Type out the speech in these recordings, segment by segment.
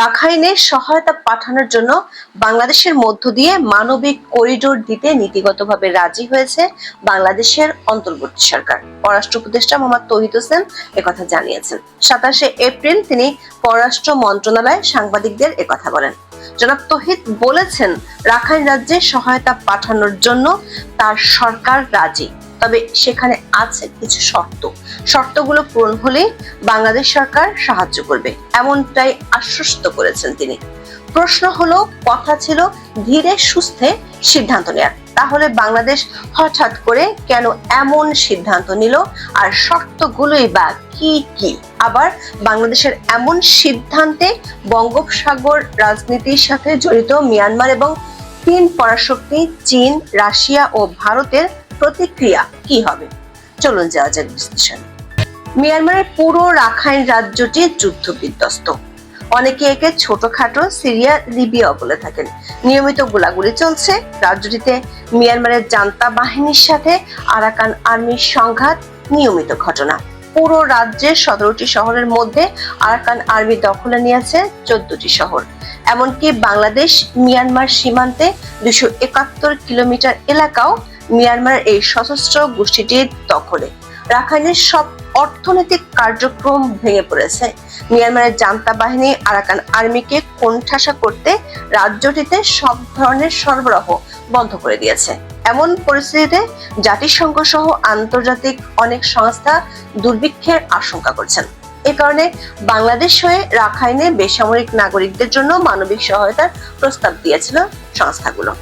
রাখাইনে সহায়তা পাঠানোর জন্য বাংলাদেশের মধ্য দিয়ে মানবিক করিডোর দিতে নীতিগতভাবে রাজি হয়েছে বাংলাদেশের অন্তর্বর্তী সরকার। পররাষ্ট্র উপদেষ্টা মোহাম্মদ তৌহিদ হোসেন একথা জানিয়েছেন। সাতাশে এপ্রিল তিনি পররাষ্ট্র মন্ত্রণালয়ে সাংবাদিকদের একথা বলেন। জনাব তহিদ বলেছেন, রাখাইন রাজ্যে সহায়তা পাঠানোর জন্য তার সরকার রাজি। তবে সেখানে আছে কিছু শর্ত। শর্তগুলো পূরণ হলে বাংলাদেশ সরকার সাহায্য করবে, এমনটাই আশ্বস্ত করেছেন তিনি। প্রশ্ন হলো, কথা ছিল ধীরে সুস্থে সিদ্ধান্ত নেয়ার। তাহলে বাংলাদেশ হঠাৎ করে কেন এমন সিদ্ধান্ত নিল? আর শর্তগুলোই বা কি কি? আবার বাংলাদেশের এমন সিদ্ধান্তে বঙ্গোপসাগর রাজনীতির সাথে জড়িত মিয়ানমার এবং তিন পরাশক্তি, চীন, রাশিয়া ও ভারতের প্রতিক্রিয়া কি হবে? চলুন যাওয়া যাক বিশ্লেষণ। মিয়ানমারের পুরো রাখাইন রাজ্যটি যুদ্ধ বিধ্বস্ত অনেকে একে ছোটখাটো সিরিয়া লিবিয়া বলে থাকেন। নিয়মিত গোলাগুলি চলছে। রাজ্যটিতে মিয়ানমারের জান্তা বাহিনীর সাথে আরাকান আর্মির সংঘাত নিয়মিত ঘটনা। পুরো রাজ্যের সতেরোটি শহরের মধ্যে আরাকান আর্মি দখলে নিয়েছে চোদ্দটি শহর। এমনকি বাংলাদেশ মিয়ানমার সীমান্তে দুশো একাত্তর কিলোমিটার এলাকাও মিয়ানমার এই সশস্ত্র গোষ্ঠীটির দখলে। রাখাইনের সব অর্থনৈতিক কার্যক্রম ভেঙে পড়েছে। মিয়ানমারের জান্তা বাহিনী আরাকান আর্মিকে কোণঠাসা করতে রাজ্যটিতে সব ধরনের সরবরাহ বন্ধ করে দিয়েছে। এমন পরিস্থিতিতে জাতিসংঘ সহ আন্তর্জাতিক অনেক সংস্থা দুর্ভিক্ষের আশঙ্কা করছেন। এ কারণে বাংলাদেশ হয়ে রাখাইনে বেসামরিক নাগরিকদের জন্য মানবিক সহায়তার প্রস্তাব দিয়েছিল সংস্থাগুলো।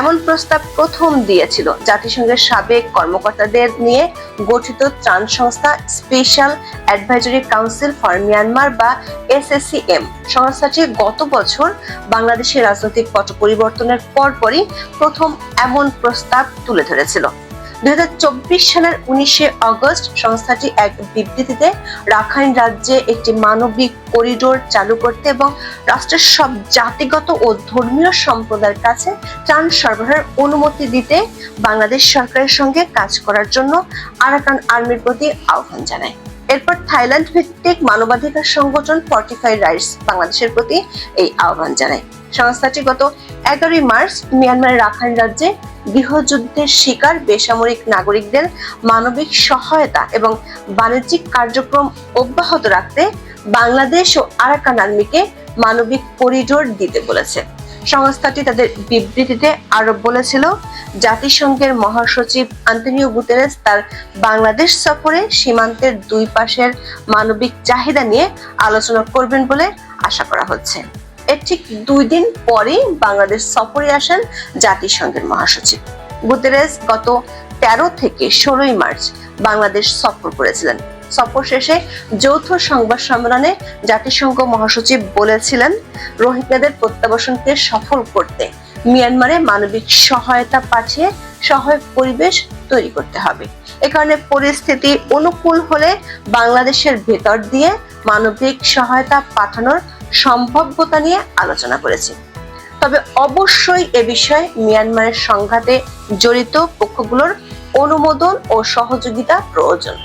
এমন প্রস্তাব প্রথম দিয়েছিল জাতিসংঘের সাবেক কর্মকর্তাদের নিয়ে গঠিত ত্রাণ সংস্থা special advisory council for Myanmar বা এসএসসিএম। সংস্থাটি গত বছর বাংলাদেশের রাজনৈতিক পট পরিবর্তনের পরপরই প্রথম এমন প্রস্তাব তুলে ধরেছিল। দুই সালের উনিশে অগস্ট সংস্থাটি এক বিবৃতিতে রাখাইন রাজ্যে একটি মানবিক করিডোর চালু করতে এবং রাষ্ট্রের সব জাতিগত ও ধর্মীয় সম্প্রদায়ের কাছে ত্রাণ সরবরাহের অনুমতি দিতে বাংলাদেশ সরকারের সঙ্গে কাজ করার জন্য আরাকান আর্মির প্রতি আহ্বান জানায়। এরপর থাইল্যান্ড ভিত্তিক মানবাধিকার সংগঠন ফর্টিফাই রাইটস বাংলাদেশের প্রতি এই আহ্বান জানায়। সংস্থাটি গত এগারোই মার্চ মিয়ানমারের রাখাইন রাজ্যে গৃহযুদ্ধের শিকার বেসামরিক নাগরিকদের মানবিক সহায়তা এবং বাণিজ্যিক কার্যক্রম অব্যাহত রাখতে বাংলাদেশ ও আরাকান আর্মিকে মানবিক করিডোর দিতে বলেছে। সংস্থাটি তাদের বিবৃতিতে আরও বলেছিল, জাতিসংঘের মহাসচিব আন্তনিও গুতেরেস তার বাংলাদেশ সফরে সীমান্তের দুই পাশের মানবিক চাহিদা নিয়ে আলোচনা করবেন বলে আশা করা হচ্ছে। এর ঠিক দুই দিন পরেই বাংলাদেশ সফরে আসেন জাতিসংঘের মহাসচিব। গুতেরেস গত তেরো থেকে ষোলোই মার্চ বাংলাদেশ সফর করেছিলেন। সফর শেষে যৌথ সংবাদ সম্মেলনে জাতিসংঘ মহাসচিব বলেছিলেন, রোহিঙ্গাদের প্রত্যাবাসনকে সফল করতে মিয়ানমারে মানবিক সহায়তা পাঠিয়ে সহায়ক পরিবেশ তৈরি করতে হবে। এ কারণে পরিস্থিতি অনুকূল হলে বাংলাদেশের ভেতর দিয়ে মানবিক সহায়তা পাঠানোর সম্ভাব্যতা নিয়ে আলোচনা করেছি। তবে অবশ্যই এ বিষয়ে মিয়ানমারের সংঘাতে জড়িত পক্ষগুলোর অনুমোদন ও সহযোগিতা প্রয়োজন।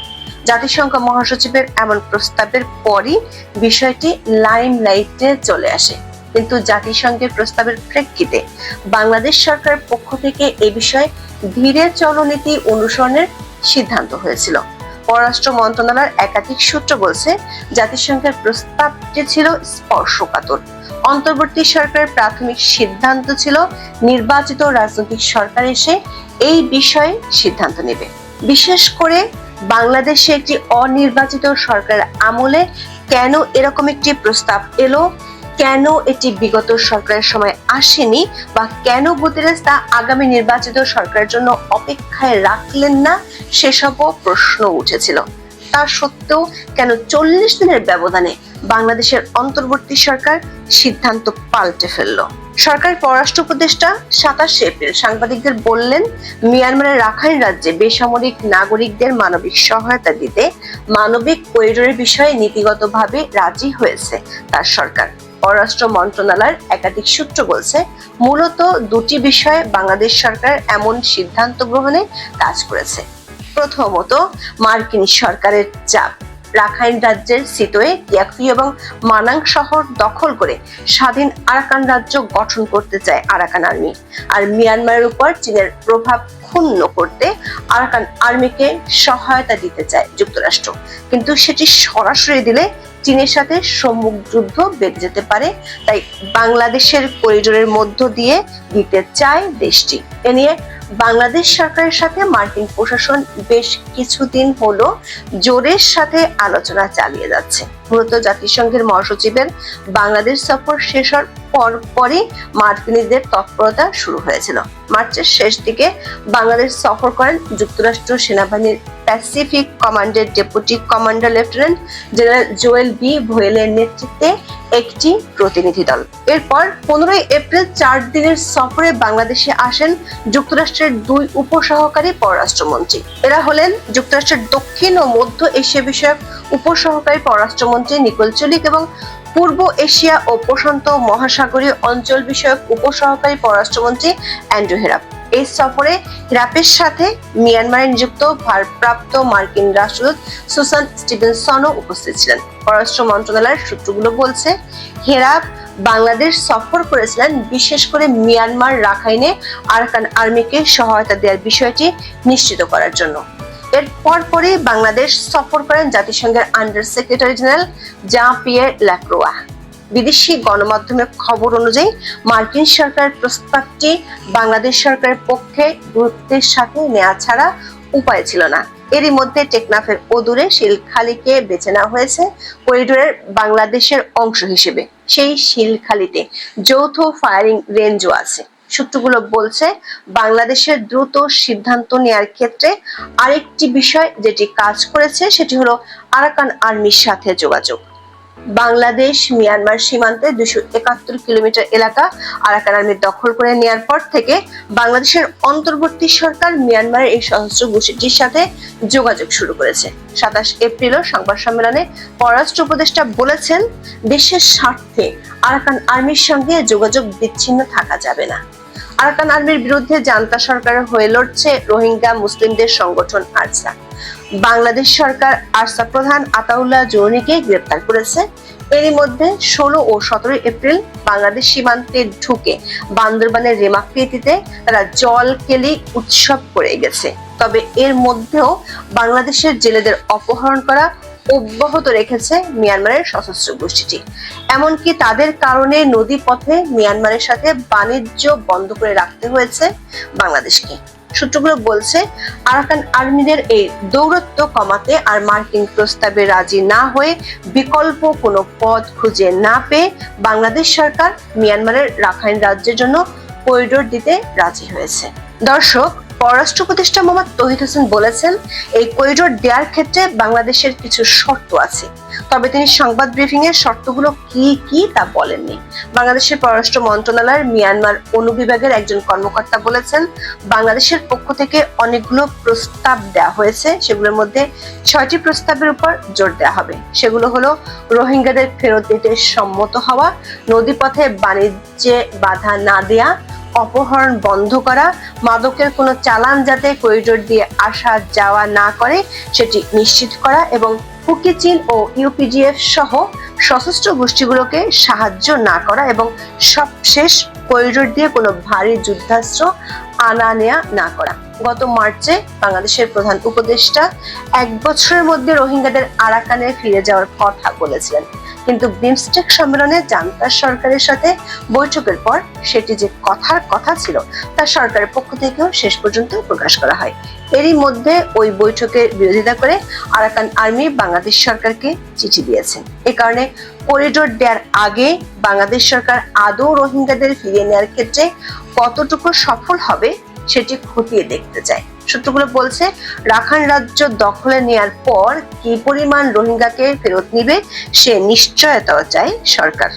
জাতিসংঘ মহাসচিবের এমন প্রস্তাবের পরই বিষয়টি লাইম লাইটে চলে আসে। কিন্তু জাতিসংঘের প্রস্তাবের প্রেক্ষিতে বাংলাদেশ সরকার পক্ষ থেকে এ বিষয়ে ধীরে চলনীতি অনুসরণের সিদ্ধান্ত হয়েছিল। পররাষ্ট্র মন্ত্রণালয়ের একাধিক সূত্র বলছে, জাতিসংঘের প্রস্তাবটি ছিল স্পর্শকাতর। অন্তর্বর্তী সরকারের প্রাথমিক সিদ্ধান্ত ছিল, নির্বাচিত রাজনৈতিক সরকার এসে এই বিষয়ে সিদ্ধান্ত নেবে। বিশেষ করে বাংলাদেশে একটি অনির্বাচিত সরকারের আমলে কেন এরকম একটি প্রস্তাব এলো? কেন এটি বিগত সরকারের সময় আসেনি? বা কেন গুতেরেস তা আগামী নির্বাচিত সরকারের জন্য অপেক্ষায় রাখলেন না? সেসবও প্রশ্ন উঠেছিল। তা সত্ত্বেও কেন চল্লিশ দিনের ব্যবধানে বাংলাদেশের অন্তর্বর্তী সরকার সিদ্ধান্ত পাল্টে ফেলল। সরকার পররাষ্ট্র উপদেষ্টা সাতাশে এপ্রিল সাংবাদিকদের বললেন, মিয়ানমারের রাখাইন রাজ্যে বেসামরিক নাগরিকদের মানবিক সহায়তা দিতে মানবিক করিডোরের বিষয়ে নীতিগতভাবে রাজি হয়েছে তার সরকার। পররাষ্ট্র মন্ত্রণালয়ের একাধিক সূত্র বলছে, মূলত দুটি বিষয়ে বাংলাদেশ সরকার এমন সিদ্ধান্ত গ্রহণে কাজ করেছে। প্রথমত, মার্কিন সরকারের চাপ। রাখাইন রাজ্যের সিতোয়ে টিয়াকফি এবং মানাং শহর দখল করে স্বাধীন আরাকান রাজ্য গঠন করতে চায় আরাকান আর্মি। আর মিয়ানমারের উপর চীনের প্রভাব ক্ষুণ্ণ করতে আরাকান আর্মিকে সহায়তা দিতে চায় যুক্তরাষ্ট্র। কিন্তু সেটি সরাসরি দিলে চীনের সাথে সম্মুখ যুদ্ধ বেঁধে যেতে পারে, তাই বাংলাদেশের করিডোরের মধ্য দিয়ে দিতে চায় দেশটি। এ নিয়ে বাংলাদেশ সরকারের সাথে মার্কিন প্রশাসন বেশ কিছুদিন হলো জোরের সাথে আলোচনা চালিয়ে যাচ্ছে। মূলত জাতিসংঘের মহাসচিবের বাংলাদেশ সফর শেষ হওয়ার পর পরই মার্কিনীদের তৎপরতা শুরু হয়েছিল। মার্চের শেষ দিকে বাংলাদেশ সফর করেন যুক্তরাষ্ট্র সেনাবাহিনীর প্যাসিফিক কমান্ডের deputy commander lieutenant general Joel B ভোয়েলের নেতৃত্বে একটি প্রতিনিধি দল। এরপর পনেরোই এপ্রিল চার দিনের সফরে বাংলাদেশে আসেন যুক্তরাষ্ট্রের দুই উপসহকারী পররাষ্ট্রমন্ত্রী। এরা হলেন যুক্তরাষ্ট্রের দক্ষিণ ও মধ্য এশিয়া বিষয়ক উপসহকারী পররাষ্ট্রমন্ত্রী নিকোল চুলিক এবং পূর্ব এশিয়া ও প্রশান্ত মহাসাগরীয় অঞ্চল বিষয়ক উপসহকারী পররাষ্ট্রমন্ত্রী অ্যান্ড্রু হেরাপ। এই সফরে হিরাপের সাথে মিয়ানমারে নিযুক্ত ভারপ্রাপ্ত মার্কিন রাষ্ট্রদূত সুসান স্টিভেনসনও উপস্থিত ছিলেন। পররাষ্ট্র মন্ত্রণালয়ের সূত্রগুলো বলছে, হেরাপ বাংলাদেশ সফর করেছিলেন বিশেষ করে মিয়ানমার রাখাইনে আরাকান আর্মিকে সহায়তা দেওয়ার বিষয়টি নিশ্চিত করার জন্য। এর পরপরই বাংলাদেশ সফর করেন জাতিসংঘের under secretary general Jean Pierre Lacroix বিদেশি গণমাধ্যমের খবর অনুযায়ী মার্কিন সরকার প্রস্তাবটি বাংলাদেশ সরকারের পক্ষে গুরুত্বের সাথে নেওয়া ছাড়া উপায় ছিল না। এরই মধ্যে টেকনাফের অদূরে শিলখালিকে বেছে নেওয়া হয়েছে করিডোরের বাংলাদেশের অংশ হিসেবে। সেই শিলখালিতে যৌথ ফায়ারিং রেঞ্জও আছে। সূত্রগুলো বলছে, বাংলাদেশের দ্রুত সিদ্ধান্ত নেয়ার ক্ষেত্রে আরেকটি বিষয় যেটি কাজ করেছে, সেটি হলো আরাকান আর্মির সাথে যোগাযোগ। বাংলাদেশ, মিয়ানমার সীমান্তে দুশো একাত্তর কিলোমিটার এলাকা আরাকান আর্মি দখল করে নেয়ার পর থেকে বাংলাদেশের অন্তর্বর্তী সরকার মিয়ানমারের এই সশস্ত্র গোষ্ঠীটির সাথে যোগাযোগ শুরু করেছে। সাতাশ এপ্রিলও সংবাদ সম্মেলনে পররাষ্ট্র উপদেষ্টা বলেছেন, দেশের স্বার্থে আরাকান আর্মির সঙ্গে যোগাযোগ বিচ্ছিন্ন থাকা যাবে না। আরাকান আর্মির বিরুদ্ধে জান্তা সরকারের হয়ে লড়ছে রোহিঙ্গা মুসলিমদের সংগঠন আরসা। বাংলাদেশ সরকার আরসা প্রধান আতাউল্লাহ জৌনিকে গ্রেপ্তার করেছে। এরই মধ্যে ষোলো ও সতেরো এপ্রিল বাংলাদেশ সীমান্তে ঢুকে বান্দরবানের রেমাকৃতিতে তারা জল কেলি উৎসব করে গেছে। তবে এর মধ্যেও বাংলাদেশের জেলেদের অপহরণ করা অব্যাহত রেখেছে মিয়ানমারের সশস্ত্র গোষ্ঠীটি। এমনকি তাদের কারণে নদী পথে মিয়ানমারের সাথে বাণিজ্য বন্ধ করে রাখতে হয়েছে বাংলাদেশকে। সূত্রগুলো বলছে, আরাকান আর্মিদের এই দৌরত্ব কমাতে আর মার্কিন প্রস্তাবে রাজি না হয়ে বিকল্প কোনো পথ খুঁজে না পেয়ে বাংলাদেশ সরকার মিয়ানমারের রাখাইন রাজ্যের জন্য করিডোর দিতে রাজি হয়েছে। দর্শক পররাষ্ট্র উপদেষ্টা মোহাম্মদ তহিদ হোসেন বলেছেন, এই করিডোর দেওয়ার ক্ষেত্রে বাংলাদেশের কিছু শর্ত আছে। তবে তিনি সংবাদ ব্রিফিং এর শর্তগুলো কি কি তা বলেননি। বাংলাদেশের পররাষ্ট্র মন্ত্রণালয়ের মিয়ানমার অনুবিভাগের একজন কর্মকর্তা বলেছেন, বাংলাদেশের পক্ষ থেকে অনেকগুলো প্রস্তাব দেওয়া হয়েছে। সেগুলোর মধ্যে ছয়টি প্রস্তাবের উপর জোর দেওয়া হবে। সেগুলো হলো, রোহিঙ্গাদের ফেরত দিতে সম্মত হওয়া, নদীপথে বাণিজ্যে বাধা না দেয়া অপহরণ বন্ধ করা, মাদকের কোনো চালান যাতে করিডোর দিয়ে আসা যাওয়া না করে, সেটি নিশ্চিত করা এবং হুকি চীন ও ইউপিজিএফ সহ সশস্ত্র গোষ্ঠীগুলোকে সাহায্য না করা এবং সবশেষ করিডোর দিয়ে কোনো ভারী যুদ্ধাস্ত্র আনা নেয়া না করা। গত মার্চে বাংলাদেশের প্রধান উপদেষ্টা এক বছরের মধ্যে রোহিঙ্গাদের আরাকানে ফিরে যাওয়ার কথা বলেছিলেন। কিন্তু বিমস্টেক সম্মেলনে জান্তার সরকারের সাথে বৈঠকের পর সেটি যে কথার কথা ছিল তা সরকারের পক্ষ থেকেও শেষ পর্যন্ত প্রকাশ করা হয়। এরই মধ্যে ওই বৈঠকের বিরোধিতা করে আরাকান আর্মি বাংলাদেশ সরকারকে চিঠি দিয়েছেন। এ কারণে করিডোর দেওয়ার আগে বাংলাদেশ সরকার আদৌ রোহিঙ্গাদের ফিরিয়ে নেওয়ার ক্ষেত্রে কতটুকু সফল হবে সেটি খতিয়ে দেখতে চায়। সূত্রগুলো বলছে, রাখাইন রাজ্য দখলে নেয়ার পর কি পরিমাণ রোহিঙ্গাকে ফেরত নিবে, সে নিশ্চয়তাও চায় সরকার।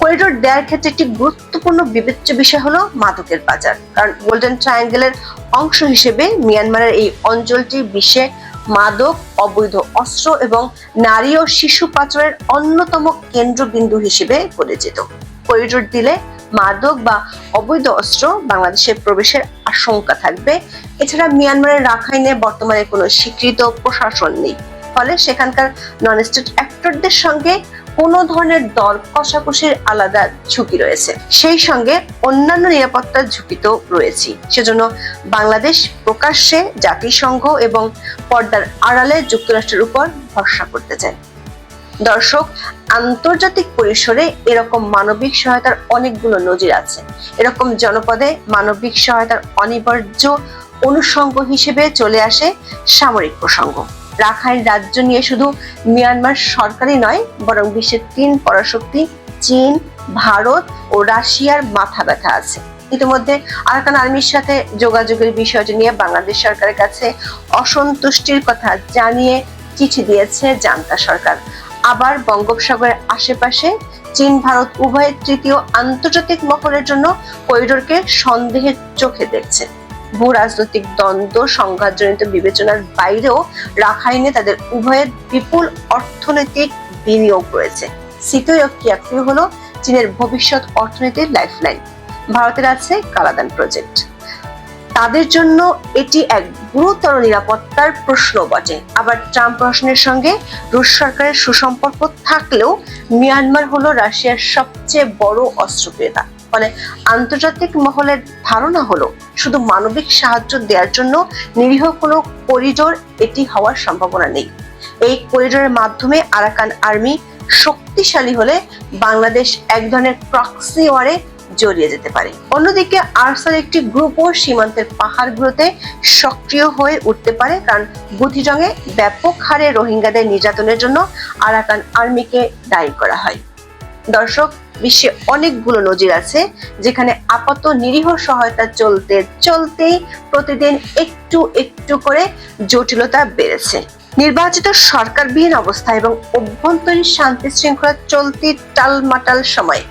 করিডোর দেওয়ার ক্ষেত্রে একটি গুরুত্বপূর্ণ বিবেচ্য বিষয় হলো মাদকের বাজার। কারণ গোল্ডেন ট্রায়াঙ্গেলের অংশ হিসেবে মিয়ানমারের এই অঞ্চলটি বিশ্বে মাদক, অবৈধ অস্ত্র এবং নারী ও শিশু পাচারের অন্যতম কেন্দ্রবিন্দু হিসেবে পরিচিত। করিডোর দিলে মাদক বা অবৈধ অস্ত্র বাংলাদেশে প্রবেশের আশঙ্কা থাকবে। এছাড়া মিয়ানমারের রাখাইনে বর্তমানে কোনো স্বীকৃত প্রশাসন নেই। ফলে সেখানকার নন স্টেট অ্যাক্টরদের সঙ্গে কোনো ধরনের দল কষাকষির আলাদা ঝুঁকি রয়েছে। সেই সঙ্গে অন্যান্য নিরাপত্তার ঝুঁকি তো রয়েছে। সেজন্য বাংলাদেশ প্রকাশ্যে জাতিসংঘ এবং পর্দার আড়ালে যুক্তরাষ্ট্রের উপর ভরসা করতে চায় দর্শক, আন্তর্জাতিক পরিসরে এরকম মানবিক সহায়তার অনেকগুলো নজির আছে। এরকম জনপদে মানবিক সহায়তার অনিবার্য অনুষঙ্গ হিসেবে চলে আসে সামরিক প্রসঙ্গ। রাখাইন রাজ্য নিয়ে শুধু মিয়ানমার সরকারই নয়, বরং বিশ্বের তিন পরাশক্তি, চীন, ভারত ও রাশিয়ার মাথা ব্যথা আছে। ইতিমধ্যে আরাকান আর্মির সাথে যোগাযোগের বিষয়টি নিয়ে বাংলাদেশ সরকারের কাছে অসন্তুষ্টির কথা জানিয়ে চিঠি দিয়েছে জান্তা সরকার। আবার বঙ্গোপসাগরের আশেপাশে চীন, ভারত উভয়ের তৃতীয় আন্তর্জাতিক মহলের জন্য করিডোরকে সন্দেহের চোখে দেখছে। ভূ রাজনৈতিক দ্বন্দ্ব, সংঘাতজনিত বিবেচনার বাইরেও রাখাইনে তাদের উভয়ের বিপুল অর্থনৈতিক বিনিয়োগ রয়েছে। সিটোয় কিয়াকিউ হলো চীনের ভবিষ্যৎ অর্থনীতির লাইফলাইন ভারতের আছে কালাদান প্রজেক্ট তাদের জন্য এটি এক গুরুতর নিরাপত্তার প্রশ্ন বটে। আবার ট্রাম্প প্রশ্নের সঙ্গে রুশ সরকারের সুসম্পর্ক থাকলেও মিয়ানমার হলো রাশিয়ার সবচেয়ে বড় অস্ত্র ক্রেতা ফলে আন্তর্জাতিক মহলের ধারণা হলো শুধু মানবিক সাহায্য দেওয়ার জন্য নিরীহ কোনো করিডোর এটি হওয়ার সম্ভাবনা নেই। এই করিডোরের মাধ্যমে আরাকান আর্মি শক্তিশালী হলে বাংলাদেশ এক ধরনের প্রক্সি ওয়ারে জড়িয়ে যেতে পারে। অন্যদিকে আরসাল একটি গ্রুপও সীমান্তের পাহাড়গুলোতে সক্রিয় হয়ে উঠতে পারে, কারণ বুথিজংয়ে ব্যাপক হারে রোহিঙ্গাদের নির্যাতনের জন্য আরাকান আর্মিকে দায়ী করা হয়। দর্শক, বিশ্বে অনেকগুলো নজির আছে, যেখানে আপাত নিরীহ সহায়তা চলতে, চলতেই প্রতিদিন একটু একটু করে জটিলতা বেড়েছে। নির্বাচিত সরকারবিহীন অবস্থা এবং অভ্যন্তরীণ শান্তি শৃঙ্খলা চলতি টালমাটাল সময়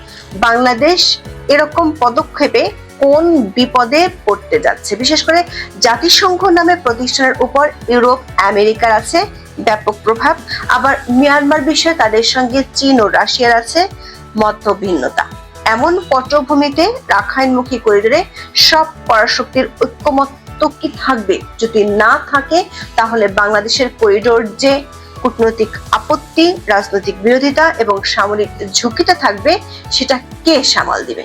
বাংলাদেশ এরকম পদক্ষেপে কোন বিপদে পড়তে যাচ্ছে? বিশেষ করে জাতিসংঘ নামে প্রতিষ্ঠানের উপর ইউরোপ, আমেরিকার আছে ব্যাপক প্রভাব। আবার মিয়ানমার বিষয়ে তাদের সঙ্গে চীন ও রাশিয়ার আছে মত ভিন্নতা। এমন পটভূমিতে রাখাইনমুখী করিডোরে সব পরাশক্তির ঐক্যমত্য কি থাকবে? যদি না থাকে, তাহলে বাংলাদেশের করিডোর যে কূটনৈতিক আপত্তি, রাজনৈতিক বিরোধিতা এবং সামরিক ঝুঁকিটা থাকবে, সেটা কে সামাল দিবে?